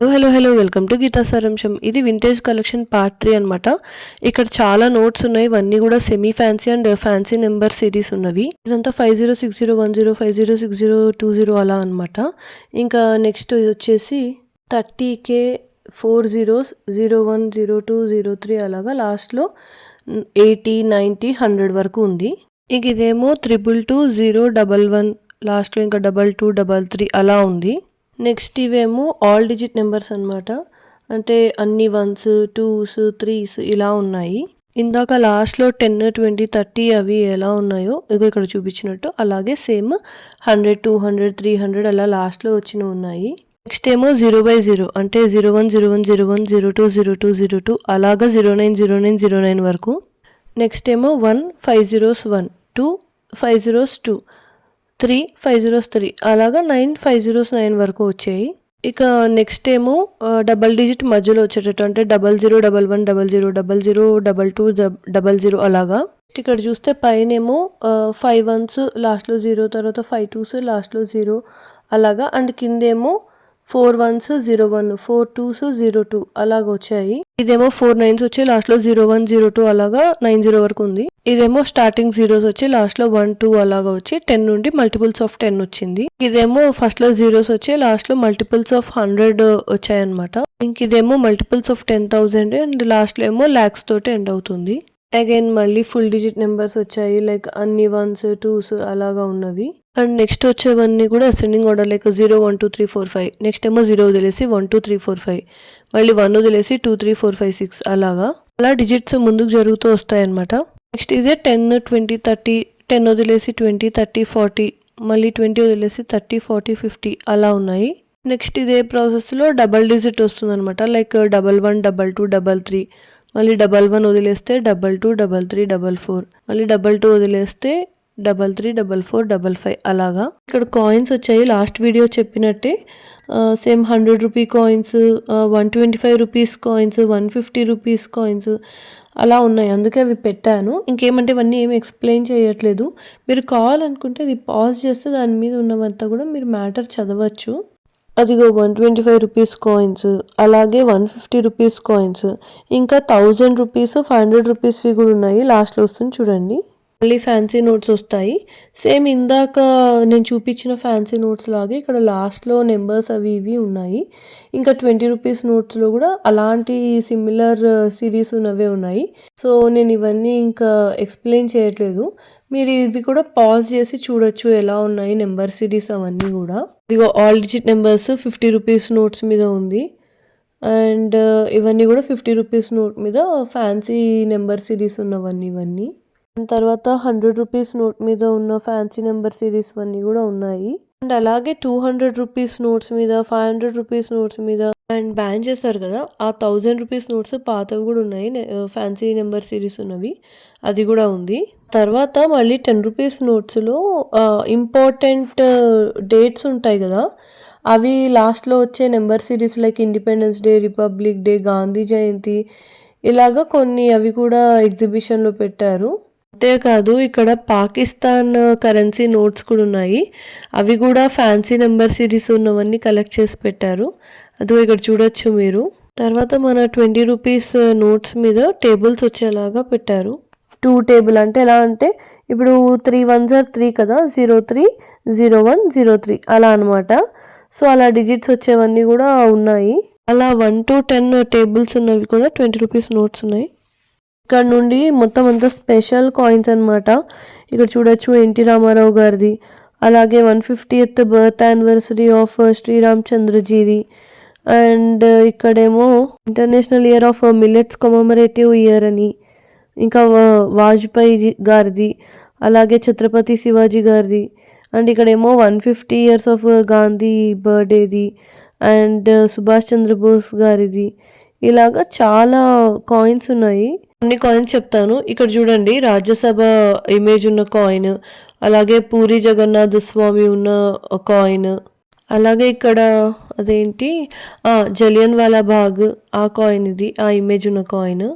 Hello hello welcome to Geeta సారాంశం ఇది vintage collection part three అనమాట ఇక్కడ చాలా నోట్స్ ఉన్నాయి. ఇవన్నీ కూడా semi fancy and fancy number series ఉన్నవి. ఇదంతా five zero six zero one zero five zero six zero two zero అలా అనమాట ఇంకా నెక్స్ట్ వచ్చేసి thirty K four zeros zero one zero two zero three అలాగా లాస్ట్లో ఎయిటీ నైంటీ హండ్రెడ్ వరకు ఉంది. ఇంక ఇదేమో triple two zero double one లాస్ట్లో ఇంకా డబల్ టూ డబల్ త్రీ అలా ఉంది. నెక్స్ట్ ఇవేమో ఆల్ డిజిట్ నెంబర్స్ అనమాట అంటే అన్ని వన్స్ టూస్ త్రీస్ ఇలా ఉన్నాయి. ఇందాక లాస్ట్లో టెన్ ట్వంటీ థర్టీ అవి ఎలా ఉన్నాయో ఇగో ఇక్కడ చూపించినట్టు. అలాగే same hundred two hundred three hundred అలా లాస్ట్లో వచ్చినవి ఉన్నాయి. నెక్స్ట్ ఏమో జీరో బై జీరో అంటే zero one zero one zero one zero two zero two zero two అలాగా zero nine zero nine zero nine వరకు. నెక్స్ట్ ఏమో one five zeros one two five zeros two three five zeros three. అలాగా nine five zeros nine వరకు వచ్చాయి. ఇక next ఏమో double digit మధ్యలో వచ్చేటట్టు అంటే double zero double one double zero double zero double two double zero అలాగా. ఇక్కడ చూస్తే పైన ఏమో ఫైవ్ వన్స్ లాస్ట్లో జీరో తర్వాత ఫైవ్ టూస్ లాస్ట్లో జీరో అలాగా. And కిందేమో four ones zero one four twos zero two అలాగ వచ్చాయి ఇదేమో ఫోర్ నైన్స్ వచ్చి లాస్ట్లో జీరో వన్ జీరో టూ అలాగా నైన్ జీరో వరకు ఉంది ఇదేమో స్టార్టింగ్ జీరోస్ వచ్చి లాస్ట్లో వన్ టూ అలాగా వచ్చి టెన్ నుండి మల్టిపుల్స్ ఆఫ్ టెన్ వచ్చింది. ఇదేమో ఫస్ట్లో జీరోస్ వచ్చి లాస్ట్లో మల్టిపుల్స్ ఆఫ్ హండ్రెడ్ వచ్చాయన్నమాట. ఇంక ఇదేమో multiples of ten thousand and లాస్ట్లో ఏమో ల్యాక్స్ తోటి ఎండ్ అవుతుంది. అగైన్ మళ్ళీ ఫుల్ డిజిట్ నెంబర్స్ వచ్చాయి లైక్ అన్ని వన్స్ టూస్ అలాగా ఉన్నవి. అండ్ నెక్స్ట్ వచ్చేవన్నీ కూడా ascending order like zero one two three four five next ఏమో జీరో వదిలేసి one two three four five మళ్ళీ వన్ వదిలేసి two three four five six అలాగా? అలా డిజిట్స్ ముందుకు జరుగుతూ వస్తాయన్నమాట. నెక్స్ట్ ఇదే టెన్ ట్వంటీ థర్టీ టెన్ వదిలేసి ట్వంటీ థర్టీ ఫార్టీ మళ్ళీ ట్వంటీ వదిలేసి థర్టీ ఫార్టీ ఫిఫ్టీ అలా ఉన్నాయి. నెక్స్ట్ ఇదే ప్రాసెస్లో డబల్ డిజిట్ వస్తుందన్నమాట. Like double one double two double three మళ్ళీ డబల్ వన్ వదిలేస్తే double two double three double four మళ్ళీ డబల్ టూ వదిలేస్తే double three double four double five అలాగా. ఇక్కడ కాయిన్స్ వచ్చాయి. లాస్ట్ వీడియో చెప్పినట్టే same hundred rupee coins one twenty five rupees coins one fifty rupees coins అలా ఉన్నాయి. అందుకే అవి పెట్టాను. ఇంకేమంటే ఇవన్నీ ఏమి ఎక్స్ప్లెయిన్ చేయట్లేదు. మీరు కావాలనుకుంటే అది పాజ్ చేస్తే దాని మీద ఉన్నవంతా కూడా మీరు మ్యాటర్ చదవచ్చు. అదిగో one twenty five rupees coins అలాగే వన్ ఫిఫ్టీ రూపీస్ కాయిన్స్ ఇంకా థౌజండ్ రూపీస్ ఫైవ్ హండ్రెడ్ రూపీస్వి కూడా ఉన్నాయి. లాస్ట్లో వస్తుంది చూడండి. మళ్ళీ ఫ్యాన్సీ నోట్స్ వస్తాయి. సేమ్ ఇందాక నేను చూపించిన ఫ్యాన్సీ నోట్స్ లాగే ఇక్కడ లాస్ట్లో నెంబర్స్ అవి ఇవి ఉన్నాయి. ఇంకా ట్వంటీ రూపీస్ నోట్స్లో కూడా అలాంటి సిమిలర్ సిరీస్ uh, ఉన్నవే ఉన్నాయి. సో నేను ఇవన్నీ ఇంకా ఎక్స్ప్లెయిన్ చేయట్లేదు. మీరు ఇవి కూడా పాజ్ చేసి చూడొచ్చు ఎలా ఉన్నాయి నెంబర్ సిరీస్ అవన్నీ కూడా. ఇదిగో all digit numbers fifty rupees notes మీద ఉంది. అండ్ uh, ఇవన్నీ కూడా ఫిఫ్టీ రూపీస్ నోట్ మీద ఫ్యాన్సీ నెంబర్ సిరీస్ ఉన్నవన్నీ ఇవన్నీ. తర్వాత హండ్రెడ్ రూపీస్ నోట్ మీద ఉన్న ఫ్యాన్సీ నెంబర్ సిరీస్ అన్నీ కూడా ఉన్నాయి. అండ్ అలాగే టూ హండ్రెడ్ రూపీస్ నోట్స్ మీద ఫైవ్ హండ్రెడ్ రూపీస్ నోట్స్ మీద అండ్ బ్యాన్ చేస్తారు కదా ఆ థౌజండ్ రూపీస్ నోట్స్ పాతవి కూడా ఉన్నాయి ఫ్యాన్సీ నెంబర్ సిరీస్ ఉన్నవి అది కూడా ఉంది. తర్వాత మళ్ళీ టెన్ రూపీస్ నోట్స్లో ఇంపార్టెంట్ డేట్స్ ఉంటాయి కదా అవి లాస్ట్లో వచ్చే number series like Independence Day Republic Day Gandhi Jayanti ఇలాగా కొన్ని అవి కూడా ఎగ్జిబిషన్లో పెట్టారు. అంతేకాదు ఇక్కడ పాకిస్తాన్ uh, కరెన్సీ నోట్స్ కూడా ఉన్నాయి. అవి కూడా ఫ్యాన్సీ నెంబర్ సిరీస్ ఉన్నవన్నీ కలెక్ట్ చేసి పెట్టారు. అది ఇక్కడ చూడొచ్చు మీరు. తర్వాత మన ట్వంటీ రూపీస్ నోట్స్ మీద టేబుల్స్ వచ్చేలాగా పెట్టారు. టూ టేబుల్ అంటే ఎలా అంటే ఇప్పుడు త్రీ వన్ జార్ త్రీ కదా zero three zero one zero three అలా అనమాట సో అలా డిజిట్స్ వచ్చేవన్నీ కూడా ఉన్నాయి. అలా వన్ టు టెన్ టేబుల్స్ ఉన్నవి కూడా ట్వంటీ రూపీస్ నోట్స్ ఉన్నాయి. ఇక్కడ నుండి మొత్తం అంతా స్పెషల్ కాయిన్స్ అనమాట ఇక్కడ చూడొచ్చు ఎన్టీ రామారావు గారిది. అలాగే one fiftieth birth anniversary of శ్రీరామచంద్రజీది. And ఇక్కడేమో international year of millets commemorative year అని. ఇంకా వాజ్పేయి గారిది. అలాగే ఛత్రపతి శివాజీ గారిది. అండ్ ఇక్కడేమో one fifty years of Gandhi బర్త్డేది. And Subhash Chandra Bose గారిది. ఇలాగా చాలా కాయిన్స్ ఉన్నాయి. కొన్ని కాయిన్స్ చెప్తాను. ఇక్కడ చూడండి రాజ్యసభ ఇమేజ్ ఉన్న కాయిన్ అలాగే పూరి జగన్నాథ స్వామి ఉన్న కాయిన్ అలాగే ఇక్కడ అదేంటి? జలియన్ వాలా బాగ్ ఆ కాయిన్ ఇది ఆ ఇమేజ్ ఉన్న కాయిన్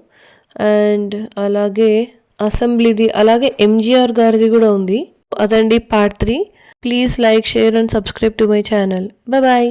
అండ్ అలాగే అసెంబ్లీది అలాగే ఎంజీఆర్ గారిది కూడా ఉంది. అదండి part three please like share and subscribe to my channel bye